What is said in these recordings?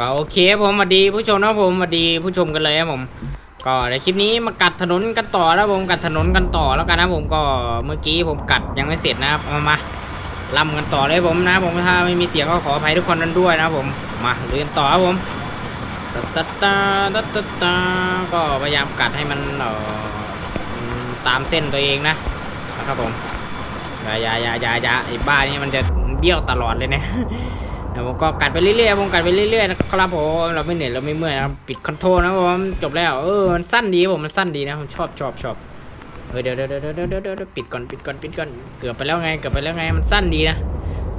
ก็โอเคครับผมสวัสดีผู้ชมนะผมสวัสดีผู้ชมกันเลยครับผม ก็ในคลิปนี้มากัดถนนกันต่อแล้วผมกัดถนนกันต่อแล้วกันนะผมก็เมื่อกี้ผมกัดยังไม่เสร็จนะครับเอามาล่ำกันต่อเลยผมนะ ผมถ้าไม่มีเสียงก็ขออภัยทุกคนนั้นด้วยนะผมมาเรียนต่อครับผมตะตะตาตะตะตาก็พยายามกัดให้มันเอ่อตามเส้นตัวเองนะนะครับผมอย่าอย่าอย่าอย่าอย่าไอ้บ้านี่มันจะเบี้ยวตลอดเลยนะเดี๋ยวผมก็กัดไปเรื่อยๆผมกัดไปเรื่อยๆนะครับผมเราไม่เหนื่อยเราไม่เมื่อยนะครับปิดคอนโทรลนะผมจบแล้วเออมันสั้นดีผมมันสั้นดีนะผมชอบชอบชอบเออเดี๋ยวเดี๋ยวเดี๋ยวเดี๋ยวเดี๋ยวเดี๋ยวปิดก่อนปิดก่อนปิดก่อนเกือบไปแล้วไงเกือบไปแล้วไงมันสั้นดีนะ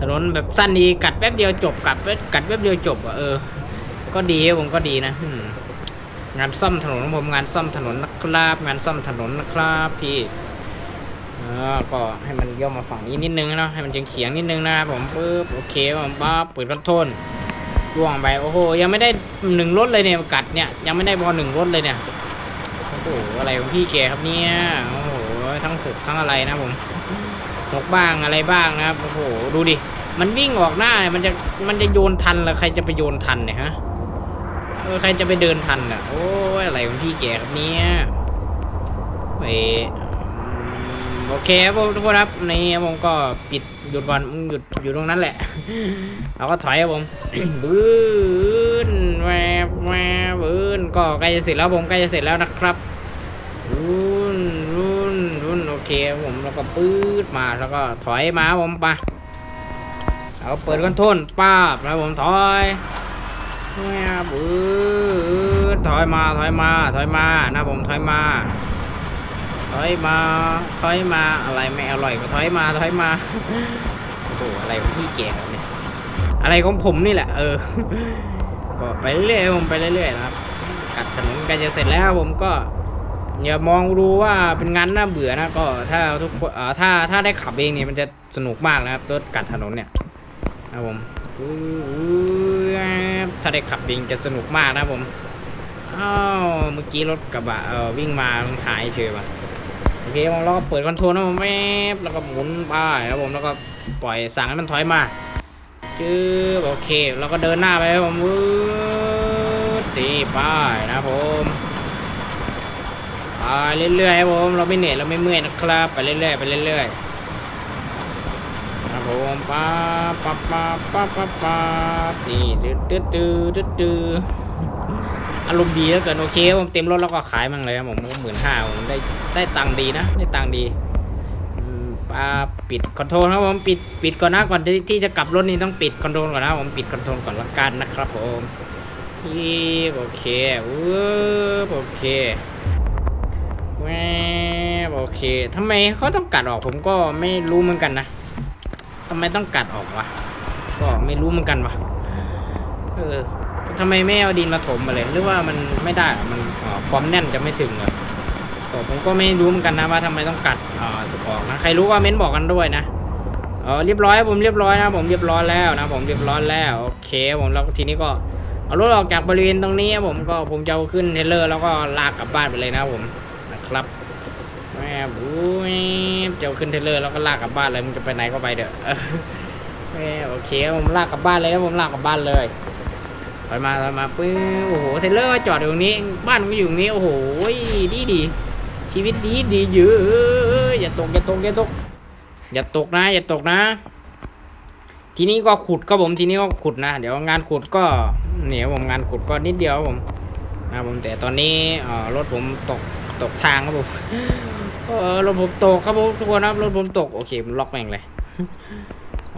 ถนนแบบสั้นดีกัดแป๊บเดียวจบกัดแป๊บกัดแป๊บเดียวจบอะเออ ก็ดีผมก็ดีนะงานซ่อมถนนของผมงานซ่อมถนนนะครับ งานซ่อมถนนนะครับพี่ เออก็ให้มันย่อมาฝั่งนี้นิดนึงเนาะให้มันเฉียงๆนิดนึงนะครับผมปึ๊บโอเคผมปั๊บเปิดคอนโทรลจ้วงไปโอ้โหยังไม่ได้หนึ่งรถเลยเนี่ยกัดเนี่ยยังไม่ได้พอหนึ่งรถเลยเนี่ยโอ้โหอะไรของพี่แกครับเนี่ยโอ้โหทั้งหกทั้งอะไรนะผมหกบ้างอะไรบ้างนะครับโอ้โหดูดิมันวิ่งออกหน้าเนี่ยมันจะมันจะโยนทันหรือใครจะไปโยนทันเนี่ยฮะเออใครจะไปเดินทันอะโอ้ยอะไรของพี่แกครับเนี่ยเว้ย โอเคครับผมทุกคนครับในผมก็ปิดหยุดวันหยุดอยู่ตรงนั้นแหละเราก็ถอยครับผมบื้นแวบแวบบื้นก็ใกล้จะเสร็จแล้วผมใกล้จะเสร็จแล้วนะครับรุ่นรุ่นรุ่นโอเคครับผมแล้วก็ปื๊ดมาแล้วก็ถอยมาผมไปเราก็เปิดคอนโทรลป้าบแล้วผมถอยแวบบื้นถอยมาถอยมาถอยมานะผมถอยมา ถอยมาถอยมาอะไรไม่อร่อยก็ถอยมาถอยมาโอ้โหอะไรของพี่แก่เนี่ยอะไรของผมนี่แหละ เออ ก็ไปเรื่อยผมไปเรื่อยๆนะครับ กัดถนนกล้จะเสร็จแล้วผมก็อย่ามองดูว่าเป็นงานน่าเบื่อนะก็ถ้าทุกคนอ่าถ้าถ้าได้ขับเองเนี่ยมันจะสนุกมากนะครับรถกัดถนนเนี่ยนะผมถ้าได้ขับเองจะสนุกมากนะผมอ้าวเมื่อกี้รถกระบะเออวิ่งมามันหายเฉยว่ะ โอเคผมแล้วก็เปิดคอนโทรลนะผมแม่แล้วก็หมุนไปครับผมแล้วก็ปล่อยสั่งให้มันถอยมาจื้อโอเคแล้วก็เดินหน้าไปครับผมตีไปนะครับผมไปเรื่อยๆครับผมเราไม่เหนื่อยเราไม่เมื่อยนะครับ ไปเรื่อยๆไปเรื่อยๆครับผมป๊าบป๊าบป๊าบป๊าบป๊าบป๊าบนี่ดืดดืดดืดดืดดืด อารมณ์ดีแล้วเกินโอเคผมเต็มรถแล้วก็ขายมั่งเลยครับผมหมื่นห้าผมได้ได้ตังค์ดีนะ ได้ตังค์ดีอืมอ่าปิดคอนโทรลครับผมปิดปิดก่อนนะก่อนที่ที่จะกลับรถนี่ต้องปิดคอนโทรลก่อนนะผมปิดคอนโทรลก่อนละกันนะครับผมอีโอเคโอเคแวโอเคทำไมเขาต้องกัดออกผมก็ไม่รู้เหมือนกันนะทำไมต้องกัดออกวะก็ไม่รู้เหมือนกันวะเออ ทำไมไม่เอาดินมาถมมาเลย หรือว่ามันไม่ได้อะมันความแน่นจะไม่ถึงเหรอผมก็ไม่รู้เหมือนกันนะว่าทำไมต้องกัดอ่อถูกออกนะใครรู้ว่าเม้นบอกกันด้วยนะเออเรียบร้อยผมเรียบร้อยนะผมเรียบร้อยแล้วนะผมเรียบร้อยแล้วโอเคผมแล้วทีนี้ก็เอารถออกจากบริเวณตรงนี้ผมก็ผมจะเอาขึ้นเทรลเลอร์แล้วก็ลากกลับบ้านไปเลยนะผมนะครับแม่บุ้ยจะเอาขึ้นเทรลเลอร์แล้วก็ลากกลับบ้านเลยมึงจะไปไหนก็ไปเถอแม่โอเคผมลากกลับบ้านเลยผมลากกลับบ้านเลย ถอยมาถอยมาปื้อโอ้โหเทรลเลอร์ก็จอดอยู่ตรงนี้ บ้านมันก็อยู่ตรงนี้ โอ้โหดีดี ชีวิตดีดีเยอะอย่าตกอย่าตกอย่าตก อย่าตกนะ อย่าตกนะ ทีนี้ก็ขุดก็ผมทีนี้ก็ขุดนะ เดี๋ยวงานขุดก็เนี่ยผมงานขุดก็นิดเดียวผมนะผมแต่ตอนนี้รถผมตกตกทางครับผมรถผมตกครับผมทุกคนครับรถผมตกโอเคผมล็อกแม่งเลย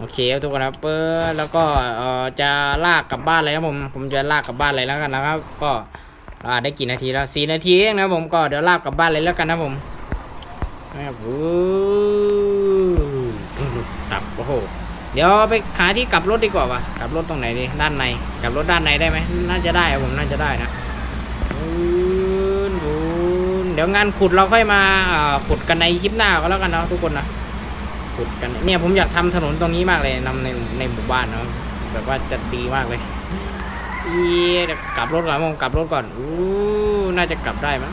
โอเคครับทุกคนครับเปิดแล้วก็เอ่อจะลากกลับบ้านเลยครับผมผมจะลากกลับบ้านเลยแล้วกันนะครับ ก็อ่าได้กี่นาทีแล้วสี่นาทีเองนะผมก็เดี๋ยวลากกลับบ้านเลยแล้วกันนะผมแม่บูตับโอ้โหเดี๋ยวไปหาที่กลับรถดีกว่าวะกลับรถตรงไหนดีด้านในกลับรถด้านในได้ไหมน่าจะได้อะผมน่าจะได้นะเดี๋ยวงานขุดเราค่อยมาอ่าขุดกันในคลิปหน้าก็แล้วกันเนาะทุกคนนะ ขุดกัน เนี่ยผมอยากทำถนนตรงนี้มากเลยนำในในหมู่บ้านเนาะแบบว่าจะดีมากเลยอีเดี๋ยกลับรถก่อนผมกลับรถก่อนอู้น่าจะกลับได้มั้ง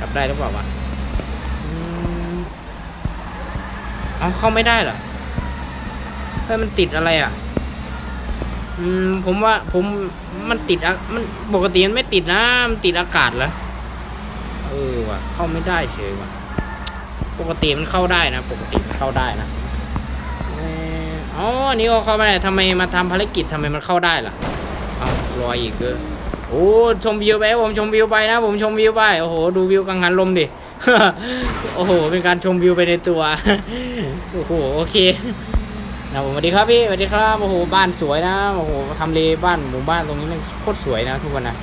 กลับได้หรือเปล่าวะอืมเอาเข้าไม่ได้เหรอเฮ้ยมันติดอะไรอะ อืม ผมว่าผมมันติดอะมันปกติมันไม่ติดนะ มันติดอากาศเหรอเออว่ะ เข้าไม่ได้เฉยว่ะ ปกติมันเข้าได้นะ ปกติมันเข้าได้นะอ๋ออันนี้ก็เข้าไม่ได้ทำไมมาทำภารกิจทำไมมันเข้าได้ล่ะเอารออีกเออโอ้ชมวิวไปผมชมวิวไปนะ ผมชมวิวไปโอ้โหดูวิวกังหันลมดิโอ้โห เป็นการชมวิวไปในตัว โอ้โห โอเคนะผมสวัสดีครับพี่สวัสดีครับ โอ้โห บ้านสวยนะ โอ้โหทำเลบ้านหมู่บ้านตรงนี้มันโคตรสวยนะทุกคนนะ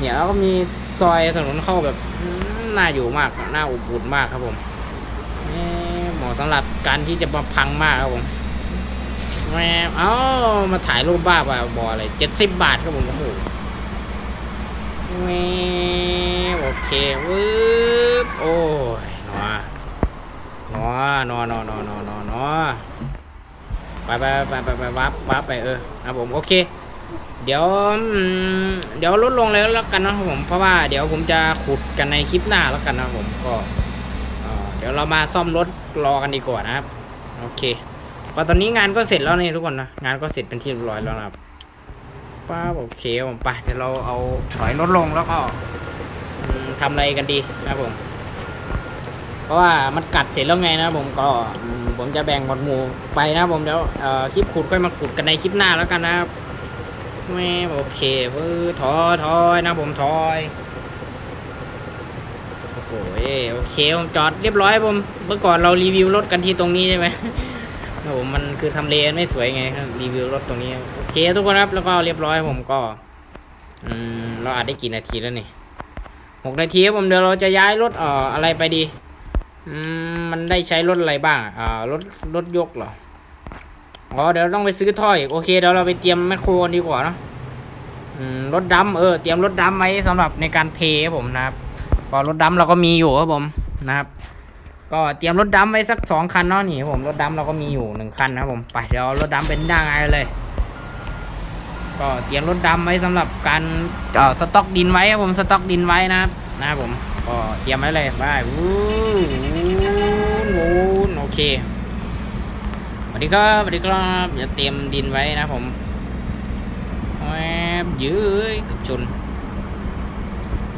เนี่ยแล้วก็มีซอยถนนเข้าแบบน่าอยู่มาก น่าอบอุ่นมากครับผม สำหรับการที่จะมาพังมากครับผมแหมเอ้ามาถ่ายรูปบ้าบ่าบออะไรเจ็ดสิบบาทครับผมโอ้โหแหมโอเควืบโอ้ยหนอนอนอนอนอนอนอไปไปไปไปไปวับวับไปเออครับผมโอเค เดี๋ยวเดี๋ยวลดลงเลยแล้วกันนะครับผมเพราะว่าเดี๋ยวผมจะขุดกันในคลิปหน้าแล้วกันนะครับผมก็เดี๋ยวเรามาซ่อมรถ รอกันดีกว่านะครับ โอเคก็ตอนนี้งานก็เสร็จแล้วนี่ทุกคนนะงานก็เสร็จเป็นที่เรียบร้อยแล้วนะครับป้าโอเคผมไปเดี๋ยวเราเอาถอยรถลงแล้วก็ทำอะไรกันดีนะผม เพราะว่ามันกัดเสร็จแล้วไงนะผมก็ผมจะแบ่งหมวดหมู่ไปนะผมเดี๋ยวคลิปขุดค่อยมาขุดกันในคลิปหน้าแล้วกันนะครับไม่โอเคเพื่อถอยถอยนะผมถอย โอ้โหโอเคผมจอดเรียบร้อยผมเมื่อก่อนเรารีวิวรถกันที่ตรงนี้ใช่ไหมครับผมมันคือทำเลไม่สวยไงครับรีวิวรถตรงนี้โอเคทุกคนครับแล้วก็เรียบร้อยผมก็ อืมเราอาจได้กี่นาทีแล้วนี่หกนาทีครับผมเดี๋ยวเราจะย้ายรถเอ่ออะไรไปดี อืมมันได้ใช้รถอะไรบ้างอ่ารถรถยกเหรออ๋อเดี๋ยวต้องไปซื้อถ้อยอีกโอเคเดี๋ยวเราไปเตรียมแมคโครดีกว่าเนอะรถดำเออเตรียมรถดำไว้สำหรับในการเทผมนะครับ ก็รถดำเราก็มีอยู่ครับผมนะครับ ก็เตรียมรถดำไว้สักสองคันเนาะนี่ผมรถดำเราก็มีอยู่หนึ่งคันนะครับผมไปเดี๋ยวเอารถดำเป็นด้างไงเลย ก็เตรียมรถดำไว้สำหรับการเอ่อสต็อกดินไว้ครับผมสต็อกดินไว้นะครับนะครับผมก็เตรียมไว้เลยไปวู้วู้โอเคสวัสดีครับสวัสดีครับจะเตรียมดินไว้นะผมแวบยื้อกับชน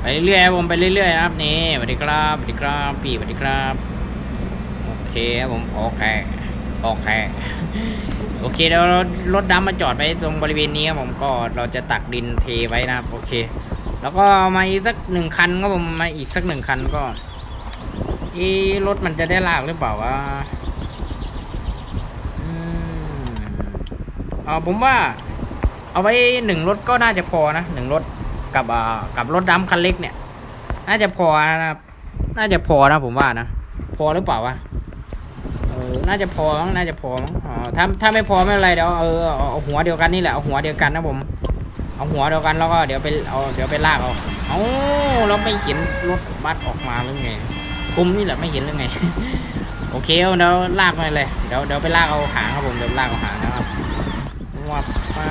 ไปเรื่อยๆผมไปเรื่อยๆครับนี่สวัสดีครับสวัสดีครับพี่สวัสดีครับโอเคครับผมโอเคโอเคโอเคเดี๋ยวรถดำมาจอดไว้ตรงบริเวณนี้ครับผมก็เราจะตักดินเทไว้นะครับ โอเค แล้วก็มาอีกสักหนึ่งคันก็ผมมาอีกสักหนึ่งคันก็เอะรถมันจะได้ลากหรือเปล่าวะอืมเอผมว่า เอาไว้หนึ่งรถก็น่าจะพอนะหนึ่งรถ กับกับรถดำคันเล็กเนี่ย น่าจะพอนะครับน่าจะพอนะผมว่านะ พอหรือเปล่าวะเออน่าจะพอมั้งน่าจะพอมั้งอ๋อถ้าถ้าไม่พอไม่เป็นไรเดี๋ยวเออเอาหัวเดียวกันนี่แหละเอาหัวเดียวกันนะผม เอาหัวเดียวกันแล้วก็เดี๋ยวไปเอาเดี๋ยวไปลากเอาเอาเราไม่เห็นรถบัสออกมาหรือไงคุมนี่แหละไม่เห็นหรือไงโอเคเอาเดี๋ยวลากมาเลย เดี๋ยวเดี๋ยวไปลากเอาหางครับผมเดี๋ยวลากเอาหางนะครับวับป้า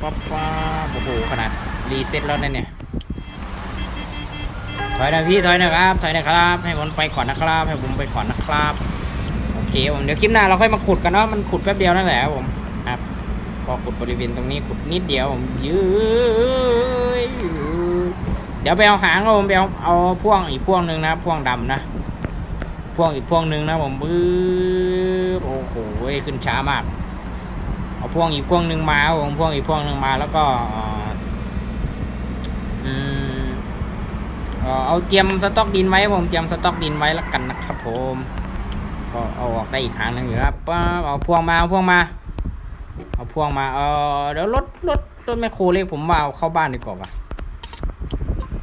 ป๊าป้าโอ้โหขนาด รีเซ็ตแล้วนะเนี่ย ถอยนะพี่ถอยนะครับ ถอยนะครับ ให้ผมไปก่อนนะครับ ให้ผมไปก่อนนะครับ โอเคผมเดี๋ยวคลิปหน้าเราค่อยมาขุดกันเนาะ มันขุดแป๊บเดียวนั่นแหละครับผม ครับก็ขุดบริเวณตรงนี้ขุดนิดเดียวผมยืยเดี๋ยวไปเอาหางครับผมไปเอาเอาพ่วงอีกพ่วงหนึ่งนะพ่วงดำนะพ่วงอีกพ่วงหนึ่งนะผมบื้อโอ้โหขึ้นช้ามากเอาพ่วงอีกพ่วงหนึ่งมาผมพ่วงอีกพ่วงหนึ่งมาแล้วก็ เออเอาเตรียมสต็อกดินไว้ผมเตรียมสต็อกดินไว้แล้วกันนะครับผมก็เอาออกได้อีกครั้งหนึ่งอยู่ครับเอาพวงมาเอาพวงมาเอาพวงมาเออเดี๋ยวรถรถรถแมคโครเล็กผมว่าเอาเข้าบ้านดีกว่าว่ะ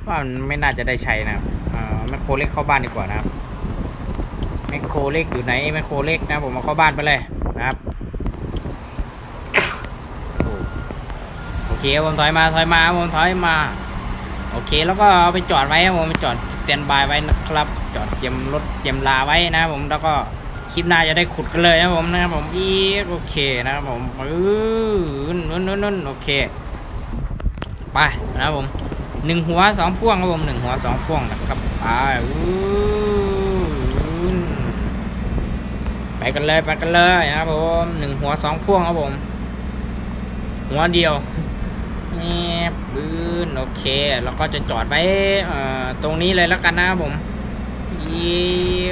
ว่ามันไม่น่าจะได้ใช้นะเออแมคโครเล็กเข้าบ้านดีกว่านะครับแมคโครเล็กอยู่ไหนแมคโครเล็กนะผมเอาเข้าบ้านไปเลยนะครับโอ้โอเคผมถอยมาถอยมาผมถอยมา โอเค แล้วก็เอาไปจอดไว้ครับผมไปจอดสแตนบายไว้นะครับ จอดเตรียมรถเตรียมลาไว้นะครับผมแล้วก็คลิปหน้าจะได้ขุดกันเลยนะครับผมนะครับผมอีกโอเคนะครับผมปื้นนุ่นนุ่นนุ่นโอเคไปนะครับผมหนึ่งหัวสองพ่วงครับผมหนึ่งหัวสองพ่วงนะครับไปไปกันเลยไปกันเลยนะครับผมหนึ่งหัวสองพ่วงครับผมหัวเดียว แอบปืนโอเค แล้วก็จะจอดไว้ตรงนี้เลยแล้วกันนะครับผมอี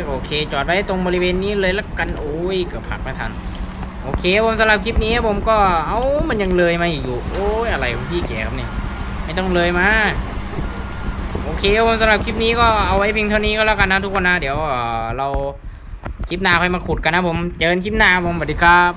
โอเค จอดไว้ตรงบริเวณนี้เลยแล้วกัน โอ้ยเกือบผักไม่ทัน โอเคผมสำหรับคลิปนี้ผมก็ เอ้า มันยังเลยมาอีกอยู่ โอ้ยอะไรของพี่แกครับเนี่ย ไม่ต้องเลยมาโอเคผมสำหรับคลิปนี้ก็เอาไว้เพียงเท่านี้ก็แล้วกันนะทุกคนนะ เดี๋ยวเราคลิปหน้าค่อยมาขุดกันนะผม เจอกันคลิปหน้าผมสวัสดีครับ